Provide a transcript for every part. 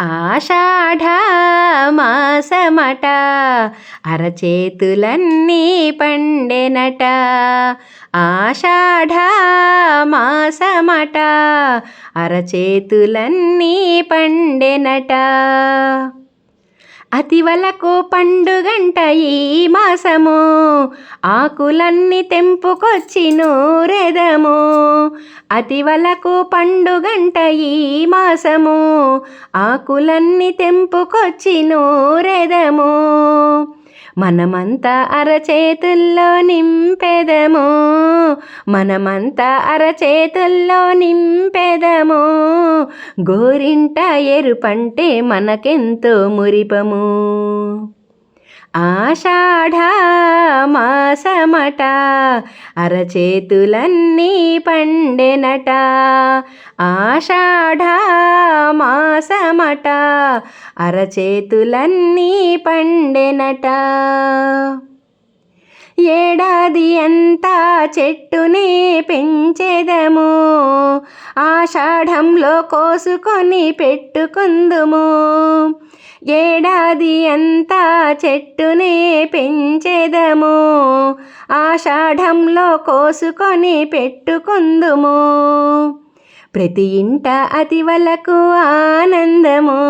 ఆషాఢ మాసమట అరచేతులన్నీ పండెనట. ఆషాఢ మాసమట అరచేతులన్నీ పండెనట. అతివలకు పండుగంట ఈ మాసము. ఆకులన్నీ తెంపుకొచ్చి నూరెదము. అతివలకు పండుగంట ఈ మాసము. ఆకులన్నీ తెంపుకొచ్చి నూరెదము. మనమంతా అరచేతుల్లో నింపెదము. మనమంతా అరచేతుల్లో నింపెదము. గోరింట ఎరుపంటే మనకెంతో మురిపము. ఆషాఢ మాసమట అరచేతులన్నీ పండెనట. ఆషాఢ మాసమట. అరచేతులన్నీ పండెనట. ఏడాది అంతా చెట్టునే పెంచెదము. ఆషాఢంలో కోసుకొని పెట్టుకుందుము. ఏడాది అంతా చెట్టునే పెంచెదము. ఆషాఢంలో కోసుకొని పెట్టుకుందుము. ప్రతి ఇంట అతివలకు ఆనందము.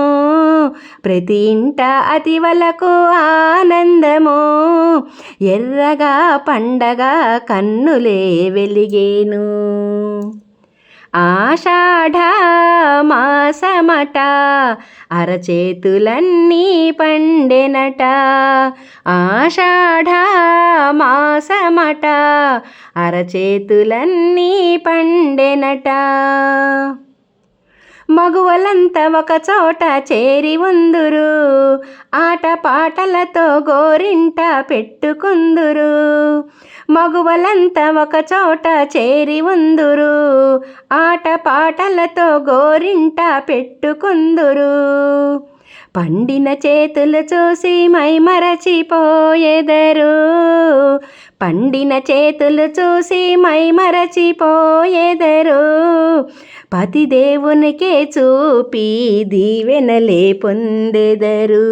ప్రతి ఇంట అతివలకు ఆనందము. ఎర్రగా పండగ కన్నులే వెలిగేను. మాసమట అరచేతులన్నీ పండెనట. ఆషాఢ మాసమట అరచేతులన్నీ పండెనట. మగువలంతా ఒక చోట చేరి ఉందురు ఆట పాటలతో గోరింట పెట్టుకుందురు. మగువలంతా ఒక చోట చేరి ఉందురు. ఆట పాటలతో గోరింట పెట్టుకుందురు. పండిన చేతులు చూసి మైమరచిపోయేదరు పండిన చేతులు చూసి మైమరచిపోయేదరు పతిదేవునికే చూపి దీవెనలే పొందెదరు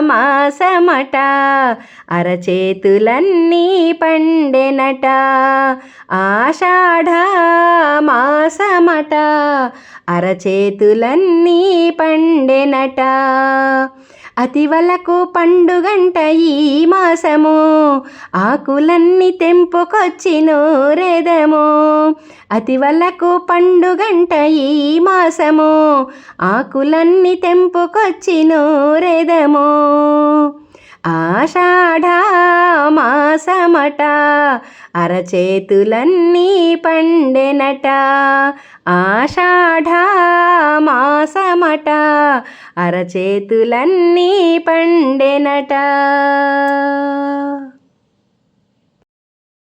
మాసమట అరచేతులన్నీ పండెనట. ఆషాఢ మాసమట అరచేతులన్నీ పండెనట. అతివలకు పండుగంట ఈ మాసము. ఆకులన్నీ తెంపుకొచ్చి నూరెదము అతివలకు పండుగంట ఈ మాసము. ఆకులన్నీ తెంపుకొచ్చి నూరెదము ఆషాఢ మాసమట అరచేతులన్నీ పండెనట. ఆషాఢ మాసమట అరచేతులన్నీ పండెనట.